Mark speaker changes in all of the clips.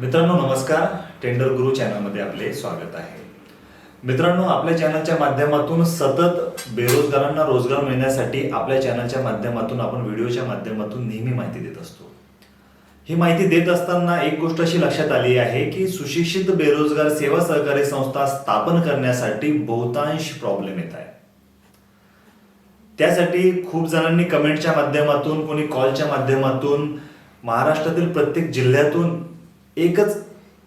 Speaker 1: मित्रांनो नमस्कार. टेंडर गुरु चॅनलमध्ये आपले स्वागत आहे. मित्रांनो आपल्या चॅनलच्या माध्यमातून सतत बेरोजगारांना रोजगार मिळण्यासाठी आपल्या चॅनलच्या माध्यमातून आपण व्हिडिओच्या माध्यमातून नेहमी माहिती देत असतो. ही माहिती देत असताना एक गोष्ट अशी लक्षात आली आहे की सुशिक्षित बेरोजगार सेवा सहकारी संस्था स्थापन करण्यासाठी बहुतांश प्रॉब्लेम येत आहे त्यासाठी खूप जणांनी कमेंटच्या माध्यमातून कोणी कॉलच्या माध्यमातून महाराष्ट्रातील प्रत्येक जिल्ह्यातून एकच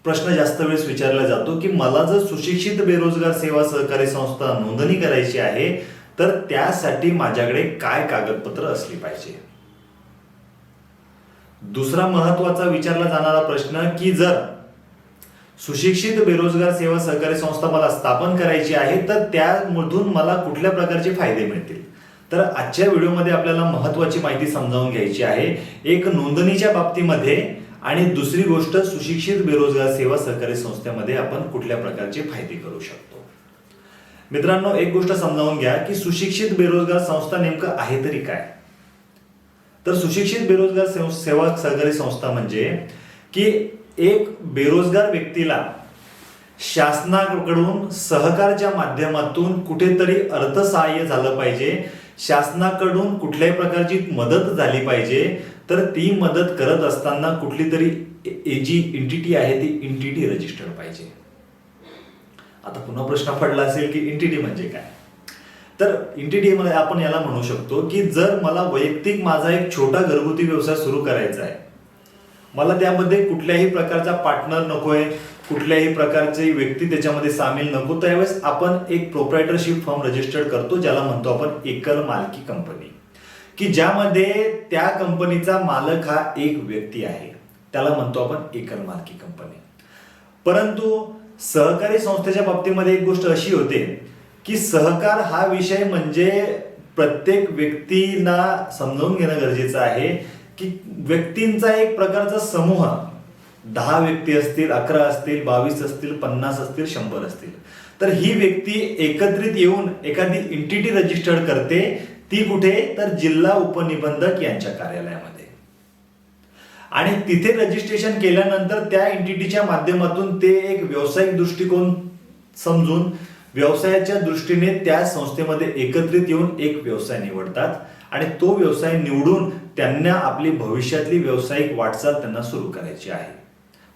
Speaker 1: प्रश्न जास्त वेळेस विचारला जातो की मला जर सुशिक्षित बेरोजगार सेवा सहकारी संस्था नोंदणी करायची आहे तर त्यासाठी माझ्याकडे काय कागदपत्र असली पाहिजे? दुसरा महत्त्वाचा विचारला जाणारा प्रश्न की जर सुशिक्षित बेरोजगार सेवा सहकारी संस्था मला स्थापन करायची आहे तर त्यामधून मला कुठल्या प्रकारचे फायदे मिळतील? तर आजच्या व्हिडिओमध्ये आपल्याला महत्वाची माहिती समजावून घ्यायची आहे. एक नोंदणीच्या बाबतीमध्ये आणि दुसरी गोष्ट सुशिक्षित बेरोजगार सेवा सहकारी संस्थेमध्ये आपण कुठल्या प्रकारचे फायदे करू शकतो? मित्रांनो एक गोष्ट समजावून घ्या की सुशिक्षित बेरोजगार संस्था नेमकं आहे तरी काय? तर सुशिक्षित बेरोजगार सेवा सहकारी संस्था म्हणजे की एक बेरोजगार व्यक्तीला शासनाकडून सहकारच्या माध्यमातून कुठेतरी अर्थसहाय्य झालं पाहिजे. शासनाकडून कुठल्याही प्रकारची मदत झाली पाहिजे. तर ती मदत करत असताना कुठली तरी ए- ए- जी इंटिटी आहे ती इंटिटी रजिस्टर्ड पाहिजे. आता पुन्हा प्रश्न पडला असेल की इंटिटी म्हणजे काय? तर इंटिटी मध्ये म्हणजे आपण याला म्हणू शकतो की जर मला वैयक्तिक माझा एक छोटा घरगुती व्यवसाय सुरू करायचा आहे मला त्यामध्ये कुठल्याही प्रकारचा पार्टनर नकोय कुठल्याही प्रकारची व्यक्ती त्याच्यामध्ये सामील नको त्यावेळेस आपण एक प्रोप्रायटरशिप फॉर्म रजिस्टर्ड करतो ज्याला म्हणतो आपण एकल मालकी कंपनी की ज्यामध्ये त्या कंपनीचा मालक हा एक व्यक्ती आहे. त्याला म्हणतो आपण एकल मालकी कंपनी. परंतु सहकारी संस्थेच्या बाबतीमध्ये एक गोष्ट अशी होते की सहकार हा विषय म्हणजे प्रत्येक व्यक्तीला समजावून घेणं गरजेचं आहे की व्यक्तींचा एक प्रकारचा समूह. दहा व्यक्ती असतील अकरा असतील बावीस असतील पन्नास असतील शंभर असतील. तर ही व्यक्ती एकत्रित येऊन एखादी इंटिटी रजिस्टर्ड करते ती कुठे? तर जिल्हा उपनिबंधक यांच्या कार्यालयामध्ये. आणि तिथे रजिस्ट्रेशन केल्यानंतर त्या एंटिटीच्या माध्यमातून ते एक व्यावसायिक दृष्टिकोन समजून व्यवसायाच्या दृष्टीने त्या संस्थेमध्ये एकत्रित येऊन एक व्यवसाय निवडतात आणि तो व्यवसाय निवडून त्यांना आपली भविष्यातली व्यावसायिक वाटचाल त्यांना सुरू करायची आहे.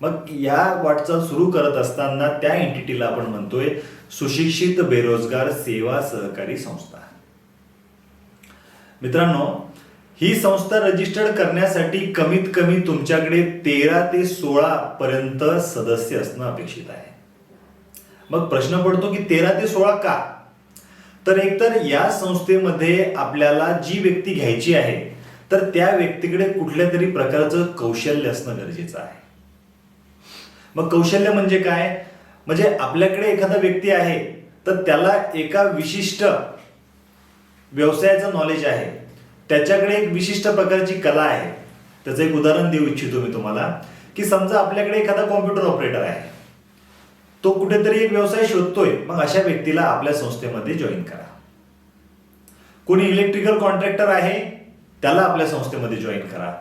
Speaker 1: मग या वाटचाल सुरू करत असताना त्या एंटिटीला आपण म्हणतोय सुशिक्षित बेरोजगार सेवा सहकारी संस्था. मित्रांनो ही संस्था रजिस्टर्ड करण्यासाठी कमीत कमी तुमच्याकडे तेरा ते सोळा पर्यंत सदस्य असणं अपेक्षित आहे. मग प्रश्न पडतो की तेरा ते सोळा का? तर एकतर या संस्थेमध्ये आपल्याला जी व्यक्ती घ्यायची आहे तर त्या व्यक्तीकडे कुठल्या तरी प्रकारचं कौशल्य असणं गरजेचं आहे. मग कौशल्य म्हणजे काय? म्हणजे आपल्याकडे एखादा व्यक्ती आहे तर त्याला एका विशिष्ट व्यवसायाचं नॉलेज आहे. त्याच्याकडे एक विशिष्ट प्रकारची कला आहे. त्याचं एक उदाहरण देऊ इच्छितो मी तुम्हाला की समजा आपल्याकडे एखादा कॉम्प्युटर ऑपरेटर आहे. तो कुठेतरी एक व्यवसाय शोधतोय मग अशा व्यक्तीला आपल्या संस्थेमध्ये जॉईन करा. कोणी इलेक्ट्रिकल कॉन्ट्रॅक्टर आहे त्याला आपल्या संस्थेमध्ये जॉईन करा.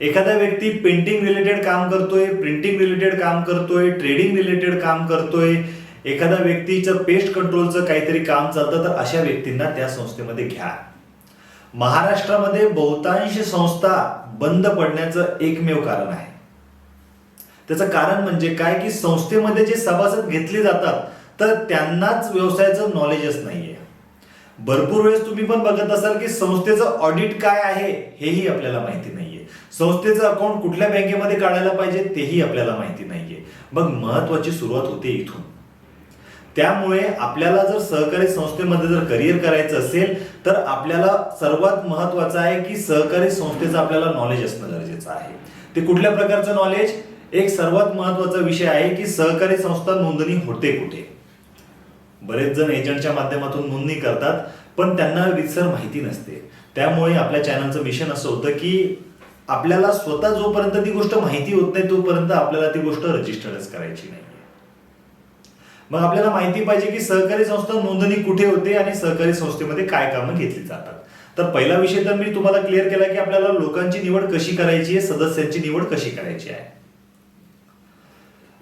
Speaker 1: एखादा व्यक्ती पेंटिंग रिलेटेड काम करतोय प्रिंटिंग रिलेटेड काम करतोय ट्रेडिंग रिलेटेड काम करतोय एखादा व्यक्तीचं पेस्ट कंट्रोलचं काहीतरी काम चालतं तर अशा व्यक्तींना त्या संस्थेमध्ये घ्या. महाराष्ट्रामध्ये बहुतांश संस्था बंद पडण्याचं एकमेव कारण आहे. त्याचं कारण म्हणजे काय? की संस्थेमध्ये जे सभासद घेतले जातात तर त्यांनाच व्यवसायाचं नॉलेजच नाहीये. भरपूर वेळेस तुम्ही पण बघत असाल की संस्थेचं ऑडिट काय आहे हेही आपल्याला माहिती नाहीये. संस्थेचं अकाउंट कुठल्या बँकेमध्ये काढायला पाहिजे तेही आपल्याला माहिती नाहीये. मग महत्वाची सुरुवात होते इथून. त्यामुळे आपल्याला जर सहकारी संस्थेमध्ये जर करिअर करायचं असेल तर आपल्याला सर्वात महत्वाचं आहे की सहकारी संस्थेचं आपल्याला नॉलेज असणं गरजेचं आहे. ते कुठल्या प्रकारचं नॉलेज एक सर्वात महत्त्वाचा विषय आहे की सहकारी संस्था नोंदणी होते कुठे? बरेच जण एजंटच्या माध्यमातून नोंदणी करतात पण त्यांना रितसर माहिती नसते. त्यामुळे आपल्या चॅनलचं मिशन असं होतं की आपल्याला स्वतः जोपर्यंत ती गोष्ट माहिती होत नाही तोपर्यंत आपल्याला ती गोष्ट रजिस्टर्डच करायची नाही. मग आपल्याला माहिती पाहिजे की सहकारी संस्था नोंदणी कुठे होते आणि सहकारी संस्थेमध्ये काय कामं घेतली जातात. तर पहिला विषय तर मी तुम्हाला क्लिअर केला की आपल्याला लोकांची निवड कशी करायची आहे सदस्यांची निवड कशी करायची आहे.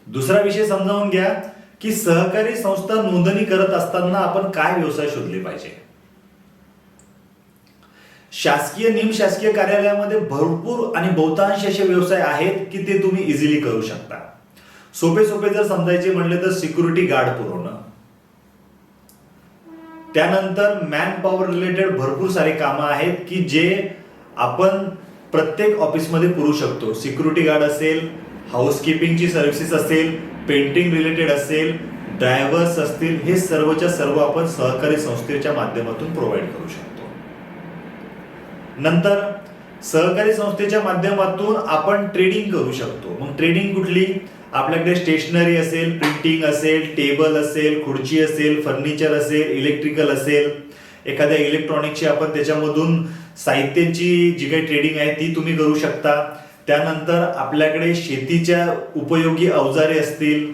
Speaker 1: दुसरा विषय समजावून घ्या की सहकारी संस्था नोंदणी करत असताना आपण काय व्यवसाय शोधले पाहिजे. शासकीय निमशासकीय कार्यालयामध्ये भरपूर आणि बहुतांश असे व्यवसाय आहेत की ते तुम्ही इझिली करू शकता. सोपे सोपे जर समजायचे म्हणले तर सिक्युरिटी गार्ड पुरवणं. त्यानंतर मॅन पॉवर रिलेटेड भरपूर सारे कामं आहेत की जे आपण प्रत्येक ऑफिसमध्ये पुरू शकतो. सिक्युरिटी गार्ड असेल हाऊसकीपिंगची सर्व्हिसेस असेल पेंटिंग रिलेटेड असेल ड्रायव्हर्स असतील हे सर्वच्या सर्व आपण सहकारी संस्थेच्या माध्यमातून प्रोव्हाइड करू शकतो. नंतर सहकारी संस्थेच्या माध्यमातून आपण ट्रेडिंग करू शकतो. मग ट्रेडिंग कुठली? आपल्याकडे स्टेशनरी असेल प्रिंटिंग असेल टेबल असेल खुर्ची असेल फर्निचर असेल इलेक्ट्रिकल असेल. एखाद्या इलेक्ट्रॉनिकची आपण त्याच्यामधून साहित्यांची जी काही ट्रेडिंग आहे ती तुम्ही करू शकता. त्यानंतर आपल्याकडे शेतीच्या उपयोगी अवजारे असतील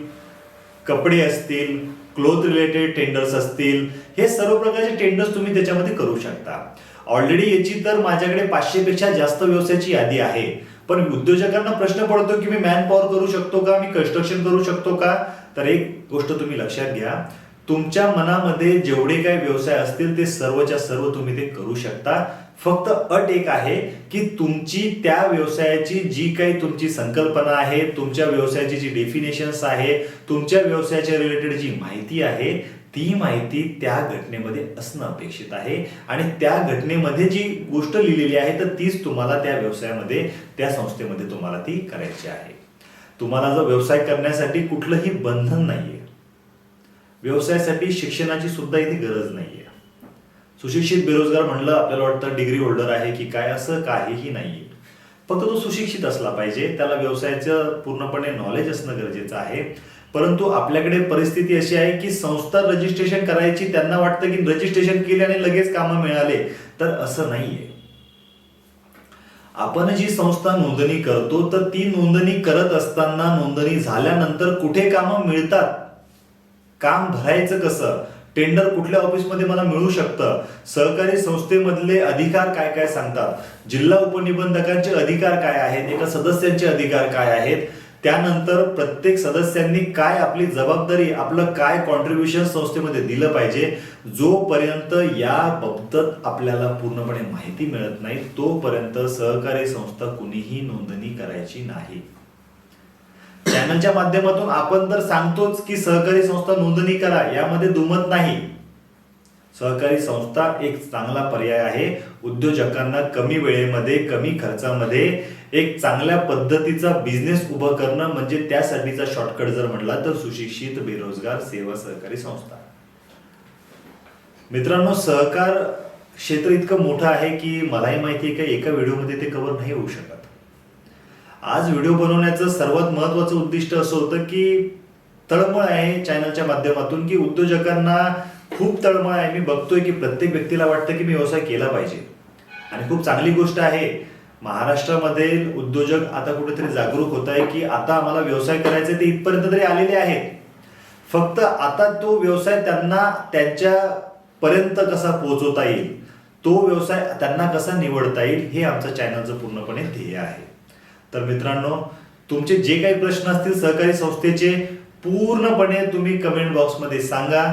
Speaker 1: कपडे असतील क्लोथ रिलेटेड टेंडर्स असतील हे सर्व प्रकारचे टेंडर्स तुम्ही त्याच्यामध्ये करू शकता. ऑलरेडी याची तर माझ्याकडे पाचशेपेक्षा जास्त व्यवसायाची यादी आहे. पण उद्योजकांना प्रश्न पडतो की मी मॅन पॉवर करू शकतो का? मी कन्स्ट्रक्शन करू शकतो का? तर एक गोष्ट तुम्ही लक्षात घ्या. तुमच्या मनामध्ये जेवढे काही व्यवसाय असतील ते सर्वच्या सर्व तुम्ही ते करू शकता. फक्त अट एक आहे की तुमची त्या व्यवसायाची जी काही तुमची संकल्पना आहे तुमच्या व्यवसायाची जी डेफिनेशन्स आहे तुमच्या व्यवसायाच्या रिलेटेड जी माहिती आहे ती माहिती त्या घटनेमध्ये असणं अपेक्षित आहे. आणि त्या घटनेमध्ये जी गोष्ट लिहिलेली आहे तर तीच तुम्हाला त्या व्यवसायामध्ये त्या संस्थेमध्ये तुम्हाला ती करायची आहे. तुम्हाला जो व्यवसाय करण्यासाठी कुठलंही बंधन नाहीये. व्यवसायासाठी शिक्षणाची सुद्धा इथे गरज नाहीये. सुशिक्षित बेरोजगार म्हणलं आपल्याला वाटतं डिग्री होल्डर आहे की काय असं काहीही नाहीये. फक्त तो सुशिक्षित असला पाहिजे. त्याला व्यवसायाचं पूर्णपणे नॉलेज असणं गरजेचं आहे. परंतु आपल्याकडे परिस्थिती अशी आहे की संस्था रजिस्ट्रेशन करायची त्यांना वाटतं की रजिस्ट्रेशन केले आणि लगेच कामं मिळाले. तर असं नाहीये. आपण जी संस्था नोंदणी करतो तर ती नोंदणी करत असताना नोंदणी झाल्यानंतर कुठे कामं मिळतात? काम भरायचं कसं? टेंडर कुठल्या ऑफिसमध्ये मला मिळू शकतं? सहकारी संस्थेमधले अधिकार काय काय सांगतात? जिल्हा उपनिबंधकांचे अधिकार काय आहेत? एका सदस्यांचे अधिकार काय आहेत? त्यानंतर प्रत्येक सदस्यांनी काय आपली जबाबदारी आपलं काय कॉन्ट्रीब्युशन संस्थेमध्ये दिलं पाहिजे जोपर्यंत या बाबतीत आपल्याला पूर्णपणे माहिती मिळत नाही तोपर्यंत सहकारी संस्था कुणीही नोंदणी करायची नाही. चॅनलच्या माध्यमातून आपण तर सांगतोच की सहकारी संस्था नोंदणी करा यामध्ये दुमत नाही. सहकारी संस्था एक चांगला पर्याय आहे. उद्योजकांना कमी वेळेमध्ये कमी खर्चामध्ये एक चांगल्या पद्धतीचा बिझनेस उभं करणं म्हणजे त्यासाठीचा शॉर्टकट जर म्हटला तर सुशिक्षित बेरोजगार सेवा सहकारी संस्था. मित्रांनो सहकार क्षेत्र इतकं मोठं आहे की मलाही माहिती आहे की एका व्हिडिओमध्ये ते कव्हर नाही होऊ शकत. आज व्हिडिओ बनवण्याचं सर्वात महत्वाचं उद्दिष्ट असं होतं की तळमळ आहे चॅनलच्या माध्यमातून की उद्योजकांना खूप तळमळ आहे. मी बघतोय की प्रत्येक व्यक्तीला वाटतं की मी व्यवसाय केला पाहिजे. आणि खूप चांगली गोष्ट आहे. महाराष्ट्रामध्ये उद्योजक आता कुठेतरी जागरूक होत आहे की आता आम्हाला व्यवसाय करायचे ते इथपर्यंत तरी आलेले आहेत. फक्त आता तो व्यवसाय त्यांना त्यांच्या पर्यंत कसा पोहोचवता येईल तो व्यवसाय त्यांना कसा निवडता येईल हे आमचं चॅनलचं पूर्णपणे ध्येय आहे. तर मित्रांनो तुमचे जे काही प्रश्न असतील सहकारी संस्थेचे पूर्णपणे तुम्ही कमेंट बॉक्समध्ये सांगा.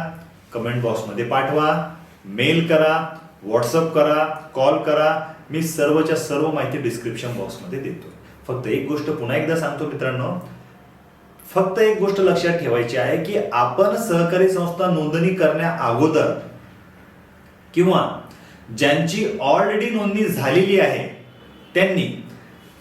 Speaker 1: कमेंट बॉक्समध्ये पाठवा मेल करा व्हॉट्सअप करा कॉल करा. मी सर्वच्या सर्व माहिती डिस्क्रिप्शन बॉक्समध्ये देतो फक्त एक गोष्ट पुन्हा एकदा सांगतो मित्रांनो. फक्त एक गोष्ट लक्षात ठेवायची आहे की आपण सहकारी संस्था नोंदणी करण्या अगोदर किंवा ज्यांची ऑलरेडी नोंदणी झालेली आहे त्यांनी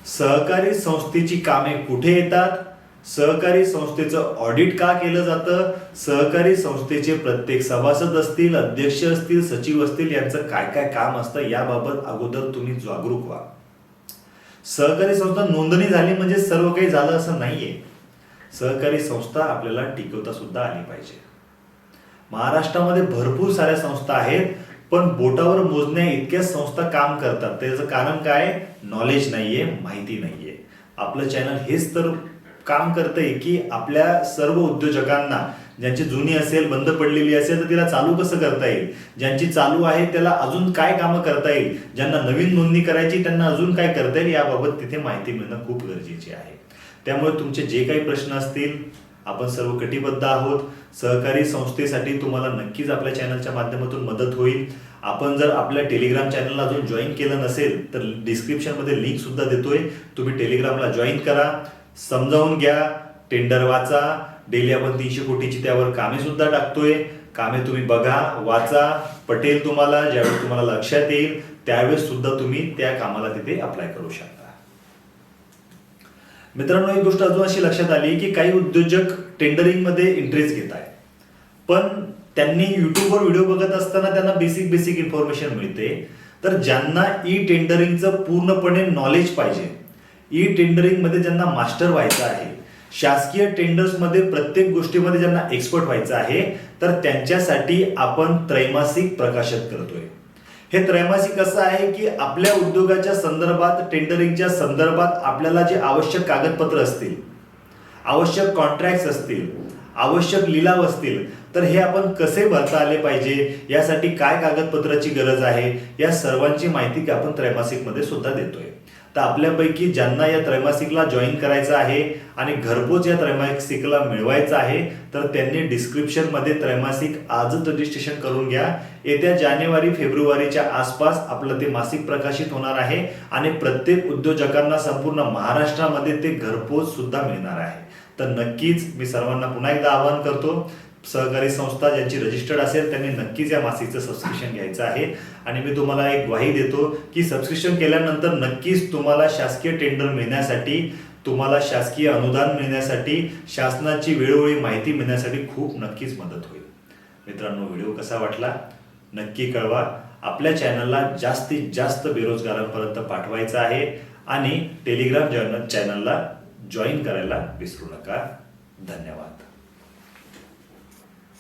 Speaker 1: सहकारी संस्थेची कामे कुठे येतात? सहकारी संस्थेचं ऑडिट का केलं जातं? सहकारी संस्थेचे प्रत्येक सभासद असतील अध्यक्ष असतील सचिव असतील यांचं काय काय काम असतं याबाबत अगोदर तुम्ही जागरूक व्हा. सहकारी संस्था नोंदणी झाली म्हणजे सर्व काही झालं असं नाहीये. सहकारी संस्था आपल्याला टिकवता सुद्धा आली पाहिजे. महाराष्ट्रामध्ये भरपूर साऱ्या संस्था आहेत पण बोटावर मोजण्या इतक्या संस्था काम करतात. त्याचं कारण काय? नॉलेज नाहीये माहिती नाहीये. आपलं चॅनल हेच तर काम करतंय की आपल्या सर्व उद्योजकांना ज्यांची जुनी असेल बंद पडलेली असेल तर तिला चालू कसं करता येईल? ज्यांची चालू आहे त्याला अजून काय कामं करता येईल? ज्यांना नवीन नोंदणी करायची त्यांना अजून काय करता येईल याबाबत तिथे माहिती मिळणं खूप गरजेचे आहे. त्यामुळे तुमचे जे काही प्रश्न असतील आपण सर्व कटिबद्ध आहोत. सहकारी संस्थेसाठी तुम्हाला नक्कीच आपल्या चॅनलच्या माध्यमातून मदत होईल. आपण जर आपल्या टेलिग्राम चॅनलला अजून जॉईन केलं नसेल तर डिस्क्रिप्शनमध्ये लिंक सुद्धा देतोय. तुम्ही टेलिग्रामला जॉईन करा. समजावून घ्या. टेंडर वाचा. डेली आपण तीनशे कोटीची त्यावर कामे सुद्धा टाकतोय. कामे तुम्ही बघा वाचा. पटेल तुम्हाला ज्यावेळेस तुम्हाला लक्षात येईल त्यावेळेस सुद्धा तुम्ही त्या कामाला तिथे अप्लाय करू शकता. मित्रांनो एक गोष्ट अजून अशी लक्षात आली की काही उद्योजक टेंडरिंगमध्ये इंटरेस्ट घेत आहेत. पण त्यांनी युट्यूबवर व्हिडिओ बघत असताना त्यांना बेसिक बेसिक इन्फॉर्मेशन मिळते. तर ज्यांना ई टेंडरिंगचं पूर्णपणे नॉलेज पाहिजे ई टेंडरिंगमध्ये ज्यांना मास्टर व्हायचं आहे शासकीय टेंडर्समध्ये प्रत्येक गोष्टीमध्ये ज्यांना एक्सपर्ट व्हायचं आहे तर त्यांच्यासाठी आपण त्रैमासिक प्रकाशित करतोय. हे त्रैमासिक असं आहे की आपल्या उद्योगाच्या संदर्भात टेंडरिंगच्या संदर्भात आपल्याला जे आवश्यक कागदपत्र असतील आवश्यक कॉन्ट्रॅक्ट असतील आवश्यक लिलाव असतील तर हे आपण कसे भरता आले पाहिजे यासाठी काय कागदपत्राची गरज आहे या सर्वांची माहिती आपण त्रैमासिकमध्ये सुद्धा देतोय. तर आपल्यापैकी ज्यांना या त्रैमासिकला जॉईन करायचं आहे आणि घरपोच या त्रैमासिकला मिळवायचं आहे तर त्यांनी डिस्क्रिप्शनमध्ये त्रैमासिक आजच रजिस्ट्रेशन करून घ्या. येत्या जानेवारी फेब्रुवारीच्या आसपास आपलं ते मासिक प्रकाशित होणार आहे आणि प्रत्येक उद्योजकांना संपूर्ण महाराष्ट्रामध्ये ते घरपोच सुद्धा मिळणार आहे. तर नक्कीच मी सर्वांना पुन्हा एकदा आवाहन करतो सहकारी संस्था ज्यांची रजिस्टर्ड असेल त्यांनी नक्कीच या मासिकचं सबस्क्रिप्शन घ्यायचं आहे. आणि मी तुम्हाला एक ग्वाही देतो की सबस्क्रिप्शन केल्यानंतर नक्कीच तुम्हाला शासकीय टेंडर मिळण्यासाठी तुम्हाला शासकीय अनुदान मिळण्यासाठी शासनाची वेळोवेळी माहिती मिळण्यासाठी खूप नक्कीच मदत होईल. मित्रांनो व्हिडिओ कसा वाटला? नक्की कळवा. आपल्या चॅनलला जास्तीत जास्त बेरोजगारांपर्यंत पाठवायचं आहे आणि टेलिग्राम जर्नल चॅनलला जॉईन करायला विसरू नका. धन्यवाद.